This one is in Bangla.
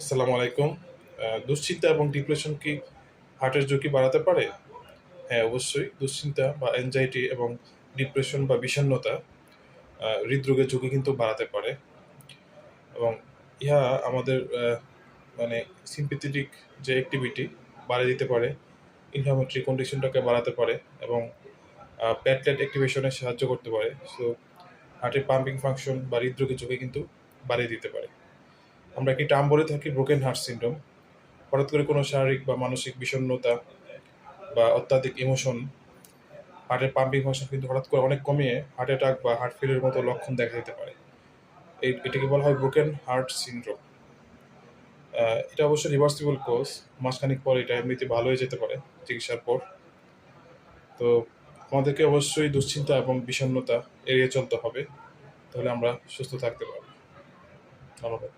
আসসালামু আলাইকুম। দুশ্চিন্তা এবং ডিপ্রেশন কি হার্টের ঝুঁকি বাড়াতে পারে? হ্যাঁ অবশ্যই। দুশ্চিন্তা বা অ্যাংজাইটি এবং ডিপ্রেশন বা বিষণ্ণতা আহ, হৃদরোগের ঝুঁকি কিন্তু বাড়াতে পারে। এবং ইহা আমাদের মানে সিম্পেথেটিক যে অ্যাক্টিভিটি বাড়িয়ে দিতে পারে। ইনফ্লামেটরি কন্ডিশনটাকে বাড়াতে পারে এবং প্যাটলেট অ্যাক্টিভেশনে সাহায্য করতে পারে। সো হার্টের পাম্পিং ফাংশন বা হৃদরোগের ঝুঁকি কিন্তু বাড়িয়ে দিতে পারে। আমরা একটি টার্ম বলে থাকি? ব্রোকেন হার্ট সিন্ড্রোম হঠাৎ করে কোনো শারীরিক বা মানসিক বিষণ্ণতা বা অত্যাধিক ইমোশন হার্টের পাম্পিং ফাংশন কিন্তু হঠাৎ করে অনেক কমিয়ে হার্ট অ্যাটাক বা হার্ট ফেলের মতো লক্ষণ দেখা দিতে পারে। এই, এটাকে বলা হয় ব্রোকেন হার্ট সিন্ড্রোম এটা অবশ্য রিভার্সিবল কোর্স মাসখানিক পর এটা এমনিতে ভালো হয়ে যেতে পারে চিকিৎসার পর। তো আমাদেরকে অবশ্যই দুশ্চিন্তা এবং বিষণ্ণতা এড়িয়ে চলতে হবে। তাহলে আমরা সুস্থ থাকতে পারব। ধন্যবাদ।